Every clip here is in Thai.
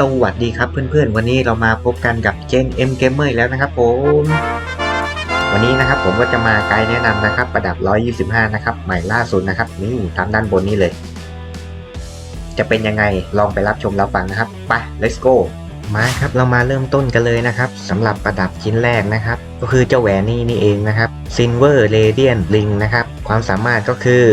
สวัสดีครับเพื่อนๆ วันนี้เรามาพบกันกับเจน M Gamer แล้วนะครับผม วันนี้นะครับผมก็จะมาไกด์แนะนำนะครับประดับ 125 นะครับใหม่ล่าสุดนะครับนี่ตามด้านบนนี้เลย จะเป็นยังไงลองไปรับชมรับฟังนะครับไป let's go มาครับเรามาเริ่มต้นกันเลยนะครับสำหรับประดับชิ้นแรกนะครับ ก็คือเจ้าแหวนนี่นี่เองนะครับ Silver Radiant Ring นะครับความสามารถก็คือ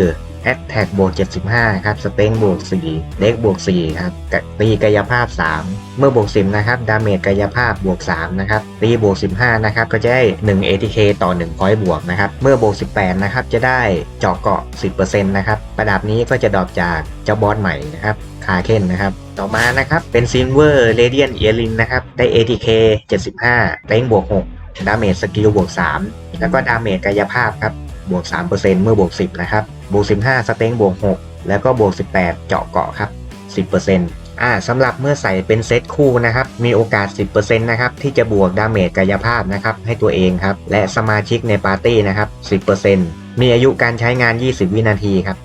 Attack บวก75 ครับ Strength บวก4 Dex บวก4ครับ ตีกายภาพ 3 เมื่อบวก 10 นะครับ ดาเมจกายภาพบวก 3 นะครับ ตีบวก 15 นะครับ ก็จะได้ 1 ATK ต่อ1 point บวกนะครับ เมื่อบวก 18 นะครับ จะได้เจาะเกาะ 10%นะครับประดับนี้ก็จะดรอปจากเจ้าบอสใหม่นะครับ คาเคนนะครับต่อมานะครับ เป็น Silver Radiant Earring นะครับ ได้ ATK 75เต็งบวก 6 ดาเมจสกิลบวก 3 แล้วก็ดาเมจกายภาพครับ บวก 3%เมื่อบวก 10 นะครับ บวก 15 สเต็งบวก 6 แล้วก็บวก 18 เจาะเกาะครับ 10%อ่าสำหรับเมื่อใส่เป็นเซตคู่นะครับ มีโอกาส 10%นะครับที่จะบวกดาเมจกายภาพนะครับให้ตัวเองครับ และสมาชิกในปาร์ตี้นะครับ 10%มีอายุการใช้งาน 20 วินาทีครับ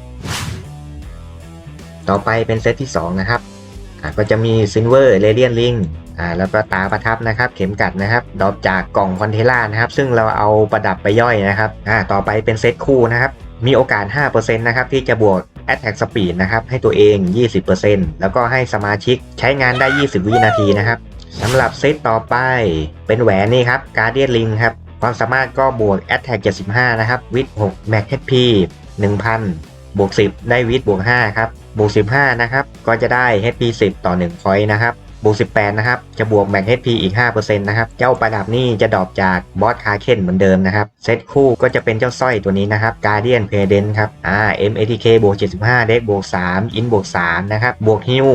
ต่อไปเป็นเซตที่ 2 นะครับ ก็จะมี Silver Radiant Ring อ่าแล้วก็ตาประทับนะครับเข็มกัดนะครับดรอปจากกล่องคอนเทล่านะครับ ซึ่งเราเอาประดับไปย่อยนะครับอ่าต่อไปเป็นเซตคู่นะครับ มีโอกาส 5%นะครับที่จะบวก Attack Speed นะครับ ให้ตัวเอง 20%แล้วก็ให้สมาชิกใช้งานได้ 20 วินาทีนะครับสำหรับเซตต่อไปเป็นแหวนนี่ครับ Guardian Ring ครับ ความสามารถก็บวก Attack 75 นะครับ วิด6 Max HP 1000 บวก 10 ได้วิดบวก 5 ครับ บวก15 นะครับ ก็จะได้ HP 10 ต่อ1 point นะครับบวก18 นะครับ จะบวกแม็ก HP อีก 5%นะครับ เจ้าประดับนี่จะดรอปจากบอสคาเคนเหมือนเดิมนะครับ เซตคู่ก็จะเป็นเจ้าสร้อยตัวนี้นะครับ Guardian p e d e n t ครับอ่า MATK บวก75 เด็กบวก3อินบวก3นะครับ บวกฮิว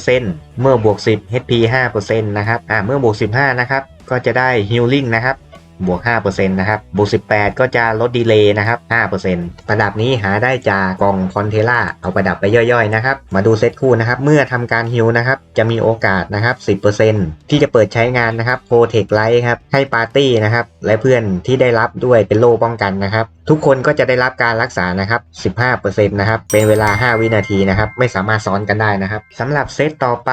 3%เมื่อบวก 10 HP 5%นะครับ อ่า เมื่อบวก 15 นะครับ ก็จะได้ฮิลลิ่งนะครับ บวก 5%นะครับ บวก 18 ก็จะลดดีเลย์นะครับ 5%ประดับนี้หาได้จากกล่องคอนเทล่า เอาประดับไปย่อยๆนะครับ มาดูเซตคู่นะครับ เมื่อทำการฮิลนะครับ จะมีโอกาสนะครับ 10%ที่จะเปิดใช้งานนะครับโปรเทคไลท์ครับ ให้ปาร์ตี้นะครับ และเพื่อนที่ได้รับด้วยเป็นโล่ป้องกันนะครับ ทุกคนก็จะได้รับการรักษานะครับ 15%นะครับ เป็นเวลา 5 วินาทีนะครับ ไม่สามารถซ้อนกันได้นะครับสำหรับเซตต่อไป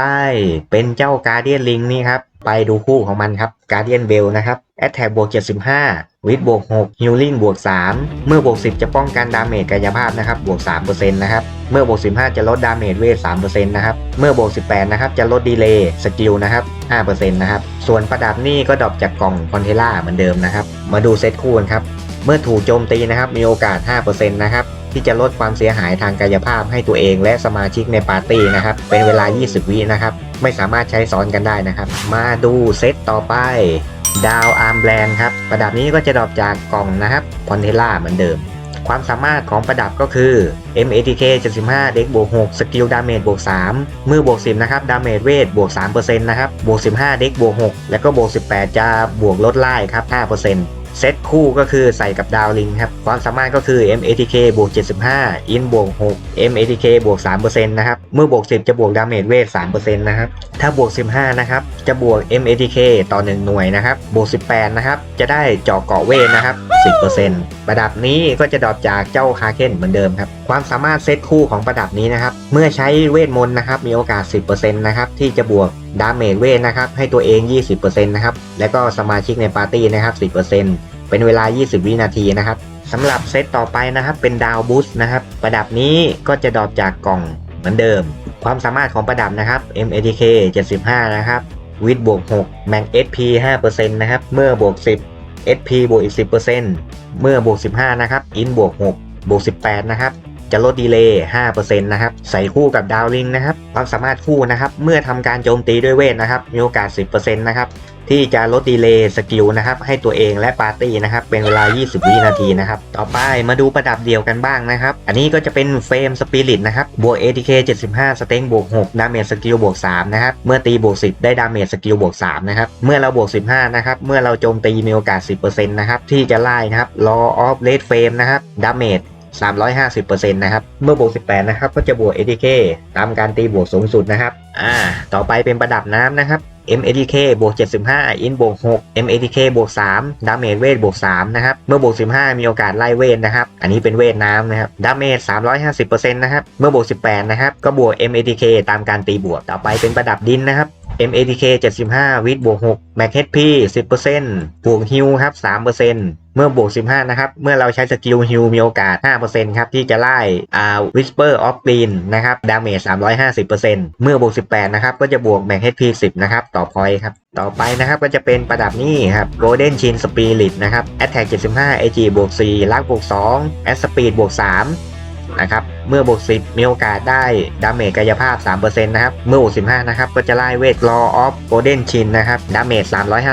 เป็นเจ้าการเดียนลิงนี่ครับ ไปดูคู่ของมันครับ Guardian Bell นะครับ Attack บวก 75 วิดบวก6 Healing บวก 3 เมื่อบวก 10 จะป้องกันดาเมจกายภาพนะครับบวก 3%นะครับ เมื่อบวก 15 จะลดดาเมจเวท 3%นะครับ เมื่อบวก 18 นะครับ จะลดดีเลย์สกิลนะครับ 5%นะครับ ส่วนประดับนี่ก็ดรอปจากกล่องคอนเทล่าเหมือนเดิมนะครับ มาดูเซตคู่กันครับ เมื่อถูกโจมตีนะครับมีโอกาส 5%นะครับที่จะลดความเสียหายทางกายภาพให้ตัวเองและสมาชิกในปาร์ตี้นะครับเป็นเวลา 20 วินะครับ ไม่สามารถใช้ซ้อนกันได้นะครับ มาดูเซตต่อไป ดาวอาร์มแบรนครับ ประดับนี้ก็จะดรอปจากกล่องนะครับคอนเทล่าเหมือนเดิม ความสามารถของประดับก็คือ MATK 75 เด็กบวก6สกิลดาเมจบวก3มือบวก 10 นะครับ ดาเมจเวทบวก3%นะครับ บวก 15 เด็กบวก 6 แล้วก็บวก 18 จะบวกลดไล่ครับ 5% เซตคู่ก็คือใส่กับดาวลิงครับ ความสามารถก็คือ MATK บวก 75อินบวก 6 MATK บวก 3%นะครับ เมื่อบวก 10 จะบวกดาเมจเวท 3%นะครับ ถ้าบวก 15 นะครับ จะบวก MATK ต่อ 1 หน่วยนะครับ บวก 18 นะครับ จะได้เจาะเกาะเวทนะครับ 10%ประดับนี้ก็จะดรอปจากเจ้าคาเคนเหมือนเดิมครับ ความสามารถเซตคู่ของประดับนี้นะครับ เมื่อใช้เวทมนต์นะครับ มีโอกาส 10%นะครับที่จะบวกดาเมจเวทนะครับ ให้ตัวเอง 20%นะครับ และก็สมาชิกในปาร์ตี้นะครับ 10% เป็นเวลา 20 วินาทีนะครับสำหรับเซตต่อไปนะครับเป็นดาวบูสต์นะครับประดับนี้ก็จะดรอปจากกล่องเหมือนเดิม ความสามารถของประดับนะครับ MATK 75 นะครับวิดบวก6แมง SP 5%นะครับเมื่อบวก 10 SP บวกอีก 10%เมื่อบวก 15 นะครับอินบวก6บวก 18 นะครับจะลดดีเลย์5%นะครับ ใส่คู่กับดาวลิงนะครับ ความสามารถคู่นะครับ เมื่อทำการโจมตีด้วยเวทนะครับ มีโอกาส 10%นะครับ ที่จะลดดีเลย์สกิลนะครับให้ตัวเองและปาร์ตี้นะครับเป็นเวลา 20 วินาทีนะครับต่อไปมาดูประดับเดียวกันบ้างนะครับ อันนี้ก็จะเป็นเฟรมสปิริตนะครับบวก ATK 75 สเต็งบวก6ดาเมจสกิลบวก3นะครับเมื่อตีบวก 10 ได้ดาเมจสกิลบวก3นะครับเมื่อเราบวก 15นะครับเมื่อเราโจมตีมีโอกาส 10%นะครับที่จะไล่นะครับ Law of Red Frame นะครับดาเมจ350%นะครับ เมื่อบวก 18 นะครับ ก็จะบวก ATK ตามการตีบวกสูงสุดนะครับ อ่า ต่อไปเป็นประดับน้ำนะครับ MATK บวก 75 อินบวก 6 MATK บวก 3 ดาเมจเวทบวก 3 นะครับ เมื่อบวก 15 มีโอกาสไล่เวทนะครับ อันนี้เป็นเวทน้ำนะครับ ดาเมจ 350%นะครับ เมื่อบวก 18 นะครับ ก็บวก MATK ตามการตีบวก ต่อไปเป็นประดับดินนะครับ MATK 75 วิดบวก6 Mac HP 10%บวกฮิวครับ 3%เมื่อบวก 15 นะครับ เมื่อเราใช้สกิลฮิวมีโอกาส 5%ครับ ที่จะไล่อ่า Whisper of Green นะครับ ดาเมจ 350%เมื่อบวก 18 นะครับ ก็จะบวก Mac HP 10 นะครับ ต่อพอยครับ ต่อไปนะครับก็จะเป็นประดับนี้ครับ Golden Chin Spirit นะครับ Attack 75 AG บวก4ลักบวก2 At Speed บวก3 นะครับ เมื่อบวก10 มีโอกาสได้ดาเมจกายภาพ 3%นะครับ เมื่อบวก15 นะครับ ก็จะไล่เวท Law of Golden Chin นะครับ ดาเมจ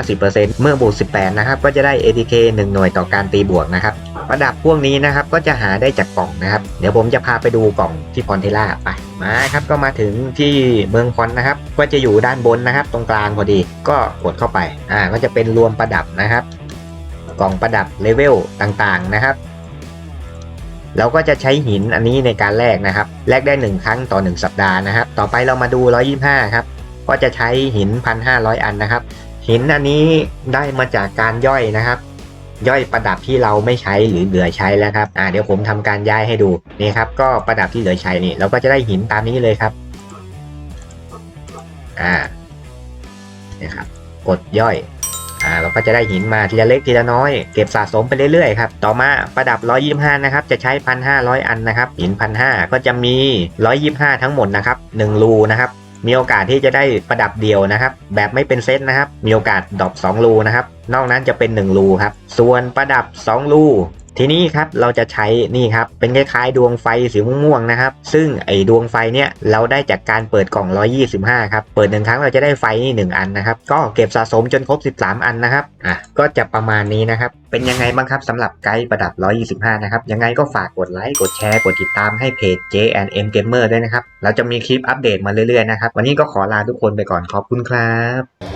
350%เมื่อบวก18 นะครับ ก็จะได้ ATK 1 หน่วยต่อการตีบวกนะครับประดับพวกนี้นะครับ ก็จะหาได้จากกล่องนะครับ เดี๋ยวผมจะพาไปดูกล่องที่พรเทล่าไป มาครับ ก็มาถึงที่เมืองพรนะครับ ก็จะอยู่ด้านบนนะครับ ตรงกลางพอดี ก็กดเข้าไป อ่า ก็จะเป็นรวมประดับนะครับ กล่องประดับเลเวลต่างๆนะครับ เราก็จะใช้หินอันนี้ในการแลกนะครับแลกได้ 1 ครั้งต่อ 1 สัปดาห์นะครับ ต่อไปเรามาดู 125 ครับก็จะใช้หิน 1,500 อันนะครับ หินอันนี้ได้มาจากการย่อยนะครับ ย่อยประดับที่เราไม่ใช้หรือเหลือใช้แล้วครับอ่าเดี๋ยวผมทำการย้ายให้ดูนี่ครับ ก็ประดับที่เหลือใช้นี่เราก็จะได้หินตามนี้เลยครับอ่านี่ครับกดย่อย เราก็จะได้หินมาทีละเล็กทีละน้อย เก็บสะสมไปเรื่อยๆครับ ต่อมาประดับ 125 นะครับ จะใช้ 1,500 อันนะครับ หิน 1,500 ก็จะมี 125 ทั้งหมดนะครับ1รูนะครับมีโอกาสที่จะได้ประดับเดียวนะครับ แบบไม่เป็นเซตนะครับ มีโอกาสดรอป2รูนะครับ นอกนั้นจะเป็น 1 รูครับ ส่วนประดับ 2 รู ทีนี้ครับเราจะใช้นี่ครับเป็นคล้ายๆ ดวงไฟสีม่วงๆนะครับ ซึ่งไอ้ดวงไฟเนี่ยเราได้จากการเปิดกล่อง 125 ครับ เปิดหนึ่งครั้งเราจะได้ไฟนี่หนึ่งอันนะครับ ก็เก็บสะสมจนครบ 13 อันนะครับอะก็จะประมาณนี้นะครับ เป็นยังไงบ้างครับสำหรับไกด์ประดับ 125 นะครับ ยังไงก็ฝากกดไลค์ กดแชร์ กดติดตามให้เพจ J&M Gamer ด้วยนะครับ เราจะมีคลิปอัปเดตมาเรื่อยๆนะครับ วันนี้ก็ขอลาทุกคนไปก่อนขอบคุณครับ